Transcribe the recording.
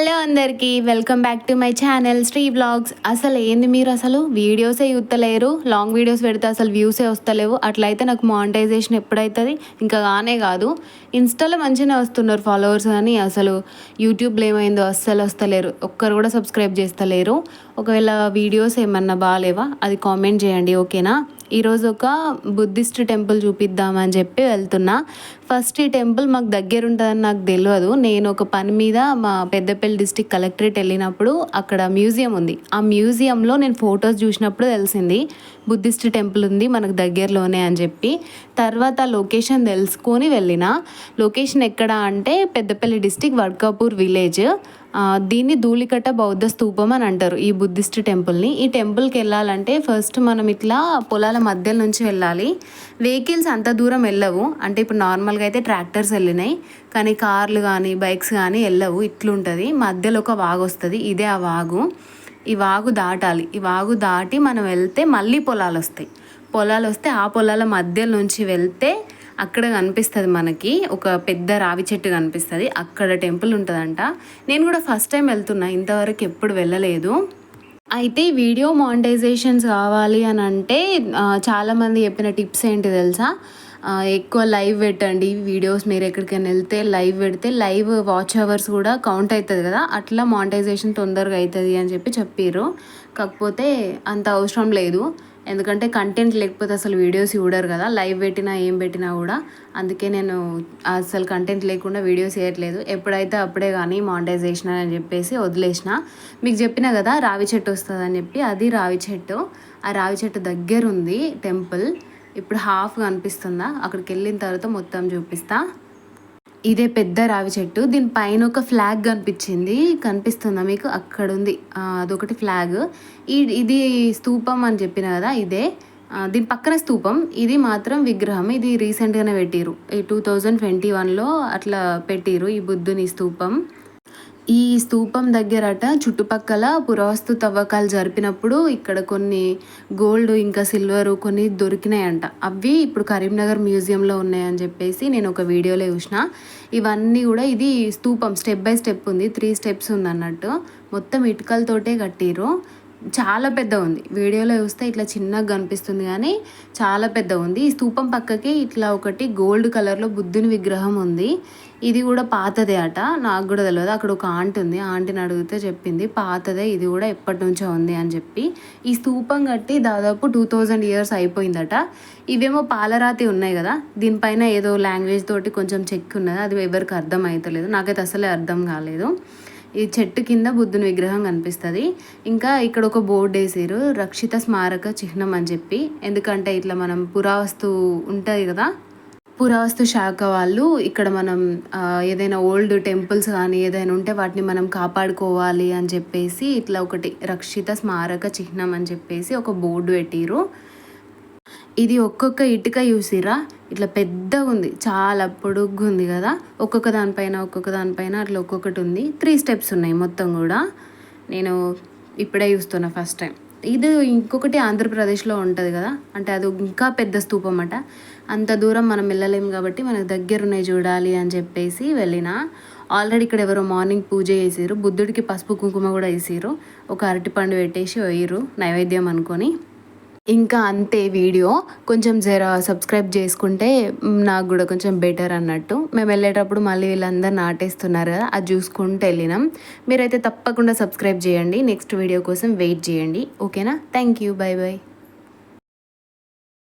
Hello అందరికీ welcome back to my channel Sri vlogs అసలు ఏంది మీరు అసలు? వీడియోసే చూస్తలేరు లాంగ్ వీడియోస్ పెడితే అసలు వ్యూసే వస్తలేవు. అట్లయితే నాకు మానిటైజేషన్ ఎప్పుడైతుంది? ఇంకా కానే కాదు. ఇన్స్టాలో మంచిగానే వస్తున్నారు ఫాలోవర్స్ కానీ అసలు యూట్యూబ్లో ఏమైందో అస్సలు వస్తలేరు. ఒక్కరు కూడా సబ్స్క్రైబ్ చేస్తలేరు. ఒకవేళ వీడియోస్ ఏమన్నా బాగాలేవా అది కామెంట్ చేయండి ఓకేనా? ఈరోజు ఒక బుద్ధిస్ట్ టెంపుల్ చూపిద్దామని చెప్పి వెళ్తున్నా. ఫస్ట్ ఈ టెంపుల్ మాకు దగ్గర ఉంటుందని నాకు తెలియదు. నేను ఒక పని మీద మా పెద్దపల్లి డిస్టిక్ కలెక్టరేట్ వెళ్ళినప్పుడు అక్కడ మ్యూజియం ఉంది. ఆ మ్యూజియంలో నేను ఫొటోస్ చూసినప్పుడు తెలిసింది బుద్ధిస్ట్ టెంపుల్ ఉంది మనకు దగ్గరలోనే అని చెప్పి. తర్వాత లొకేషన్ తెలుసుకొని వెళ్ళిన. లొకేషన్ ఎక్కడ అంటే పెద్దపల్లి డిస్టిక్ వడ్కాపూర్ విలేజ్. దీన్ని ధూళికట్ట బౌద్ధ స్తూపం అని అంటారు ఈ బుద్ధిస్ట్ టెంపుల్ని. ఈ టెంపుల్కి వెళ్ళాలంటే ఫస్ట్ మనం ఇట్లా పొలాల మధ్య నుంచి వెళ్ళాలి. వెహికల్స్ అంత దూరం వెళ్ళవు. అంటే ఇప్పుడు నార్మల్గా అయితే ట్రాక్టర్స్ వెళ్ళినాయి. కానీ కార్లు కానీ బైక్స్ కానీ వెళ్ళవు. ఇట్లుంటుంది. మధ్యలో ఒక వాగు వస్తుంది. ఇదే ఆ వాగు. ఈ వాగు దాటాలి. ఈ వాగు దాటి మనం వెళ్తే మళ్ళీ పొలాలు వస్తాయి. పొలాలు వస్తే ఆ పొలాల మధ్య నుంచి వెళ్తే అక్కడ కనిపిస్తుంది మనకి ఒక పెద్ద రావి చెట్టు కనిపిస్తుంది. అక్కడ టెంపుల్ ఉంటుందంట. నేను కూడా ఫస్ట్ టైం వెళ్తున్నా ఇంతవరకు ఎప్పుడు వెళ్ళలేదు. అయితే వీడియో మానిటైజేషన్స్ కావాలి అని అంటే చాలామంది చెప్పిన టిప్స్ ఏంటి తెలుసా? ఎక్కువ లైవ్ పెట్టండి వీడియోస్ మీరు ఎక్కడికైనా వెళ్తే లైవ్ పెడితే లైవ్ వాచ్ అవర్స్ కూడా కౌంట్ అవుతుంది కదా? అట్లా మానిటైజేషన్ తొందరగా అవుతుంది అని చెప్పి చెప్పారు కాకపోతే అంత అవసరం లేదు. ఎందుకంటే కంటెంట్ లేకపోతే అసలు వీడియోస్ చూడరు కదా. లైవ్ పెట్టినా ఏం పెట్టినా కూడా. అందుకే నేను అసలు కంటెంట్ లేకుండా వీడియోస్ చేయట్లేదు. ఎప్పుడైతే అప్పుడే కానీ మానిటైజేషన్ అని చెప్పేసి వదిలేసిన. మీకు చెప్పిన కదా రావి చెట్టు వస్తుంది అని చెప్పి. అది రావి చెట్టు. ఆ రావి చెట్టు దగ్గర ఉంది టెంపుల్. ఇప్పుడు హాఫ్ కనిపిస్తుందా అక్కడికి వెళ్ళిన తర్వాత మొత్తం చూపిస్తా. ఇదే పెద్ద రావి చెట్టు. దీని పైన ఒక ఫ్లాగ్ కనిపించింది. కనిపిస్తుందా మీకు? అక్కడ ఉంది అదొకటి ఫ్లాగ్ ఇది స్తూపం అని చెప్పిన కదా ఇదే. దీని పక్కన స్తూపం ఇది మాత్రం విగ్రహం. ఇది రీసెంట్గానే పెట్టిరు ఈ టూ థౌజండ్ ట్వంటీ వన్లో అట్లా పెట్టిరు ఈ బుద్ధుని స్తూపం ఈ స్తూపం దగ్గరట చుట్టుపక్కల పురావస్తు తవ్వకాలు జరిపినప్పుడు ఇక్కడ కొన్ని గోల్డ్ ఇంకా సిల్వర్ కొన్ని దొరికినాయంట. అవి ఇప్పుడు కరీంనగర్ మ్యూజియంలో ఉన్నాయని చెప్పేసి నేను ఒక వీడియోలో చూసిన. ఇవన్నీ కూడా ఇది స్తూపం స్టెప్ బై స్టెప్ ఉంది త్రీ స్టెప్స్ ఉంది అన్నట్టు మొత్తం ఇటుకలతోటే కట్టిరు చాలా పెద్ద ఉంది వీడియోలో చూస్తే ఇట్లా చిన్నగా కనిపిస్తుంది కానీ చాలా పెద్ద ఉంది ఈ స్తూపం పక్కకి ఇట్లా ఒకటి గోల్డ్ కలర్లో బుద్ధుని విగ్రహం ఉంది. ఇది కూడా పాతదే అట. నాకు కూడా తెలియదు అక్కడ ఒక ఆంటీ ఉంది. ఆంటీని అడిగితే చెప్పింది పాతదే ఇది కూడా ఎప్పటి నుంచో ఉంది అని చెప్పి. ఈ స్తూపం కట్టి దాదాపు టూ థౌజండ్ ఇయర్స్ అయిపోయిందట. ఇవేమో పాలరాతి ఉన్నాయి కదా. దీనిపైన ఏదో లాంగ్వేజ్ తోటి కొంచెం చెక్ ఉన్నది. అది ఎవరికి అర్థం అవుతలేదు నాకైతే అసలే అర్థం కాలేదు. ఈ చెట్టు కింద బుద్ధుని విగ్రహం కనిపిస్తుంది. ఇంకా ఇక్కడ ఒక బోర్డు వేసారు రక్షిత స్మారక చిహ్నం అని చెప్పి. ఎందుకంటే ఇట్లా మనం పురావస్తు ఉంటుంది కదా పురావస్తు శాఖ వాళ్ళు ఇక్కడ మనం ఏదైనా ఓల్డ్ టెంపుల్స్ కానీ ఏదైనా ఉంటే వాటిని మనం కాపాడుకోవాలి అని చెప్పేసి ఇట్లా ఒకటి రక్షిత స్మారక చిహ్నం అని చెప్పేసి ఒక బోర్డు పెట్టిరు ఇది ఒక్కొక్క ఇటుక చూసిరా ఇట్లా పెద్దగా ఉంది చాలా పొడుగ్గా ఉంది కదా? ఒక్కొక్క దానిపైన ఒక్కొక్క దానిపైన అట్లా ఒక్కొక్కటి ఉంది. త్రీ స్టెప్స్ ఉన్నాయి మొత్తం కూడా. నేను ఇప్పుడే చూస్తున్నా ఫస్ట్ టైం ఇది ఇంకొకటి ఆంధ్రప్రదేశ్లో ఉంటుంది కదా? అంటే అది ఇంకా పెద్ద స్థూపం అట. అంత దూరం మనం వెళ్ళలేము కాబట్టి మనకు దగ్గరున్నాయి చూడాలి అని చెప్పేసి వెళ్ళిన. ఆల్రెడీ ఇక్కడ ఎవరో మార్నింగ్ పూజ చేసారు బుద్ధుడికి పసుపు కుంకుమ కూడా వేసారు ఒక అరటిపండు పెట్టేసి పోయిరు నైవేద్యం అనుకొని. ఇంకా అంతే వీడియో. కొంచెం జర సబ్స్క్రైబ్ చేసుకుంటే నాకు కూడా కొంచెం బెటర్ అన్నట్టు. మేము వెళ్ళేటప్పుడు మళ్ళీ వీళ్ళందరూ నాటేస్తున్నారు కదా అది చూసుకుంటూ వెళ్ళినాం. మీరైతే తప్పకుండా సబ్స్క్రైబ్ చేయండి. నెక్స్ట్ వీడియో కోసం వెయిట్ చేయండి. ఓకేనా? Thank you. Bye bye